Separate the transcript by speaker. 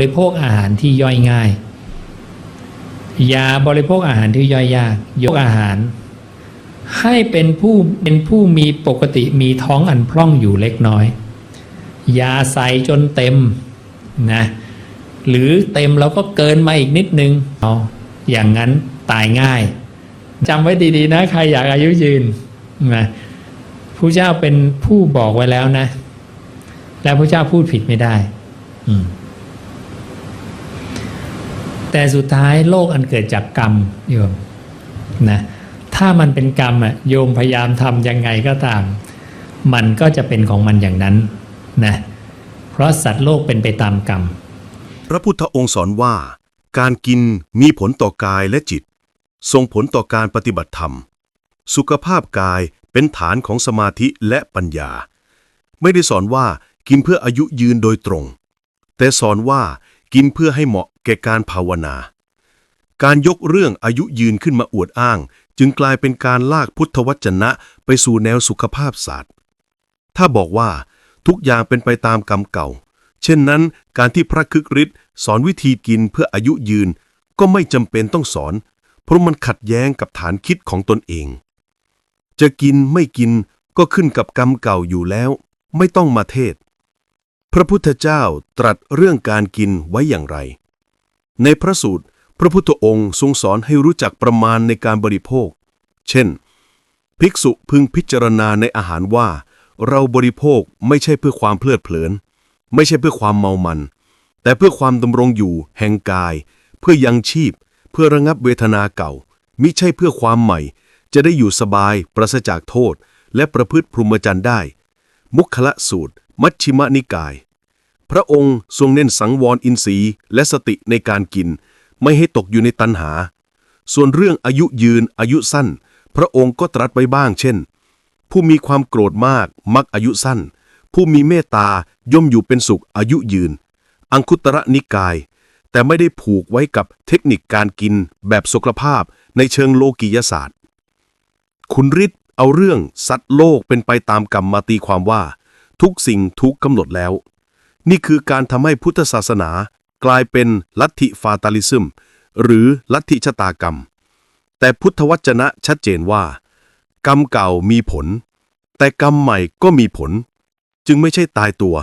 Speaker 1: บริโภคอาหารที่ย่อยง่าย อย่าบริโภคอาหารที่ย่อยยากยกอาหาร ให้เป็นผู้เป็นผู้มีปกติมีท้องอันพร่องอยู่เล็กน้อย อย่าใส่จนเต็มนะหรือเต็มแล้วก็เกินมาอีกนิดนึงเอาอย่างนั้นตายง่ายจำไว้ดีๆนะ ใครอยากอายุยืนนะผู้เจ้าเป็นผู้บอกไว้แล้วนะ และพระเจ้าพูดผิดไม่ได้ อืม แต่สุดท้ายโลกอันเกิดจากกรรมโยมนะถ้ามันเป็นกรรมอะโยมพยายามทำยังไงก็ตาม มันก็จะเป็นของมันอย่างนั้นนะเพราะสัตว์โลกเป็นไปตามกรรม
Speaker 2: พระพุทธองค์สอนว่า การกินมีผลต่อกายและจิต ส่งผลต่อการปฏิบัติธรรม สุขภาพกายเป็นฐานของสมาธิและปัญญา ไม่ได้สอนว่ากินเพื่ออายุยืนโดยตรง แต่สอนว่า กินเพื่อให้เหมาะแก่การภาวนา การยกเรื่องอายุยืนขึ้นมาอวดอ้าง จึงกลายเป็นการลากพุทธวจนะไปสู่แนวสุขภาพศาสตร์ ถ้าบอกว่าทุกอย่างเป็นไปตามกรรมเก่า เช่นนั้น การที่พระคึกฤทธิ์สอนวิธีกินเพื่ออายุยืน ก็ไม่จำเป็นต้องสอน เพราะมันขัดแย้งกับฐานคิดของตนเอง จะกินไม่กินก็ขึ้นกับกรรมเก่าอยู่แล้ว ไม่ต้องมาเทศ พระพุทธเจ้าตรัสเรื่องการกินไว้อย่างไร ในพระสูตร พระพุทธองค์ทรงสอนให้รู้จักประมาณในการบริโภค เช่น ภิกษุพึงพิจารณาในอาหารว่า เราบริโภคไม่ใช่เพื่อความเพลิดเพลิน ไม่ใช่เพื่อความเมามัน แต่เพื่อความดำรงอยู่แห่งกาย เพื่อยังชีพ เพื่อระงับเวทนาเก่า มิใช่เพื่อความใหม่ จะได้อยู่สบายปราศจากโทษ และประพฤติพรหมจรรย์ได้ มุขละสูตร มัชชิมนิกาย พระองค์ทรงเน้นสังวรอินทรีย์และสติในการกิน ไม่ให้ตกอยู่ในตัณหา ส่วนเรื่องอายุยืนอายุสั้น พระองค์ก็ตรัสไว้บ้างเช่น ผู้มีความโกรธมากมักอายุสั้น ผู้มีเมตตาย่อมอยู่เป็นสุขอายุยืน อังคุตระนิกาย แต่ไม่ได้ผูกไว้กับเทคนิคการกินแบบสุขภาพในเชิงโลกียศาสตร์ คุณฤทธิ์เอาเรื่องสัตว์โลกเป็นไปตามกรรมมาตีความว่า ทุกสิ่งทุกกำหนดแล้ว นี่คือการทำให้พุทธศาสนากลายเป็นลัทธิฟาตาลิซึม หรือลัทธิชะตากรรม แต่พุทธวจนะชัดเจนว่า กรรมเก่ามีผล แต่กรรมใหม่ก็มีผล จึงไม่ใช่ตายตัว